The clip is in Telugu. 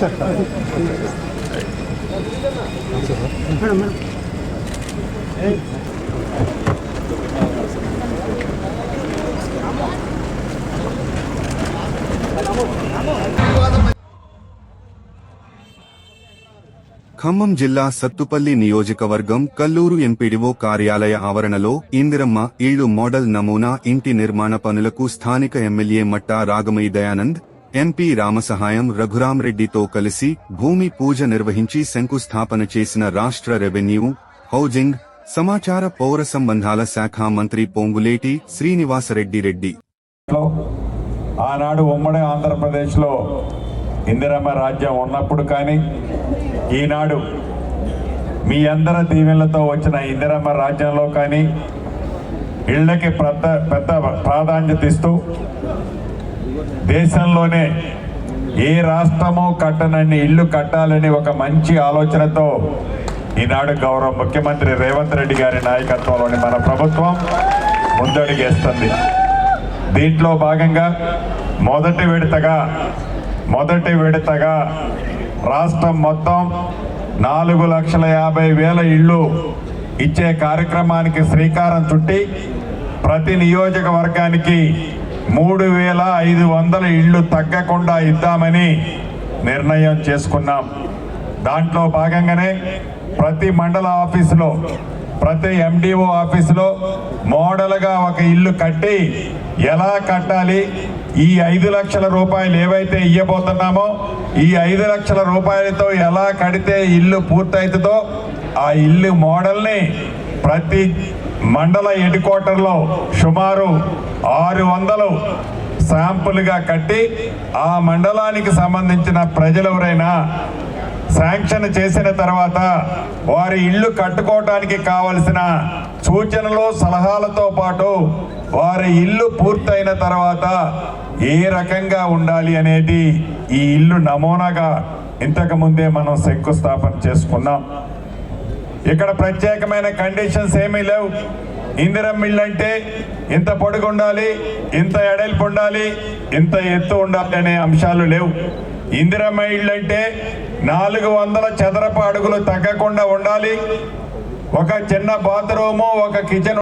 సార్ మేడం మేడం ఖమ్మం జిల్లా సత్తుపల్లి నియోజకవర్గం కల్లూరు ఎంపీడీఓ కార్యాలయ ఆవరణలో ఇందిరమ్మ ఇళ్ళు మోడల్ నమూనా ఇంటి నిర్మాణ పనులకు స్థానిక ఎమ్మెల్యే మట్టా రాగమయ్య దయానంద్ ఎంపీ రామసహాయం రఘురాంరెడ్డితో కలిసి భూమి పూజ నిర్వహించి శంకుస్థాపన చేసిన రాష్ట్ర రెవెన్యూ హౌజింగ్ సమాచార పౌర సంబంధాల శాఖ మంత్రి పొంగులేటి శ్రీనివాసరెడ్డి రెడ్డి. ఆనాడు ఉమ్మడి ఆంధ్రప్రదేశ్లో ఇందిరమ్మ రాజ్యం ఉన్నప్పుడు కానీ ఈనాడు మీ అందరి దీవెనలతో వచ్చిన ఇందిరమ్మ రాజ్యంలో కానీ ఇళ్ళకి పెద్ద పెద్ద ప్రాధాన్యత ఇస్తూ దేశంలోనే ఏ రాష్ట్రమో కట్టనని ఇల్లు కట్టాలని ఒక మంచి ఆలోచనతో ఈనాడు గౌరవ ముఖ్యమంత్రి రేవంత్ రెడ్డి గారి నాయకత్వంలోని మన ప్రభుత్వం ముందడుగేస్తుంది. దీంట్లో భాగంగా మొదటి విడతగా మొదటి విడతగా రాష్ట్రం మొత్తం నాలుగు లక్షల యాభై వేల ఇళ్ళు ఇచ్చే కార్యక్రమానికి శ్రీకారం చుట్టి ప్రతి నియోజకవర్గానికి మూడు వేల ఐదు వందల ఇళ్ళు తగ్గకుండా ఇద్దామని నిర్ణయం చేసుకున్నాం. దాంట్లో భాగంగానే ప్రతి మండల ఆఫీసులో ప్రతి ఎండిఓ ఆఫీసులో మోడల్గా ఒక ఇల్లు కట్టి ఎలా కట్టాలి ఈ ఐదు లక్షల రూపాయలు ఏవైతే ఇవ్వబోతున్నామో ఈ ఐదు లక్షల రూపాయలతో ఎలా కడితే ఇల్లు పూర్తవుతుందో ఆ ఇల్లు మోడల్ని ప్రతి మండల హెడ్ క్వార్టర్లో సుమారు ఆరు వందలు శాంపుల్గా కట్టి ఆ మండలానికి సంబంధించిన ప్రజలు ఎవరైనా శాంక్షన్ చేసిన తర్వాత వారి ఇల్లు కట్టుకోవటానికి కావలసిన సూచనలు సలహాలతో పాటు వారి ఇల్లు పూర్తయిన తర్వాత ఏ రకంగా ఉండాలి అనేది ఈ ఇల్లు నమూనాగా ఇంతకు ముందే మనం శంకుస్థాపన చేసుకున్నాం. ఇక్కడ ప్రత్యేకమైన కండిషన్స్ ఏమీ లేవు. ఇందిరం ఇల్లు అంటే ఇంత పొడుగు ఉండాలి ఇంత ఎడల్పు ఉండాలి ఇంత ఎత్తు ఉండాలి అనే అంశాలు లేవు. ఇందిరమ్మ ఇల్లు అంటే నాలుగు వందల చదరపు అడుగులు తగ్గకుండా ఉండాలి. ఒక చిన్న బాత్రూము ఒక కిచెన్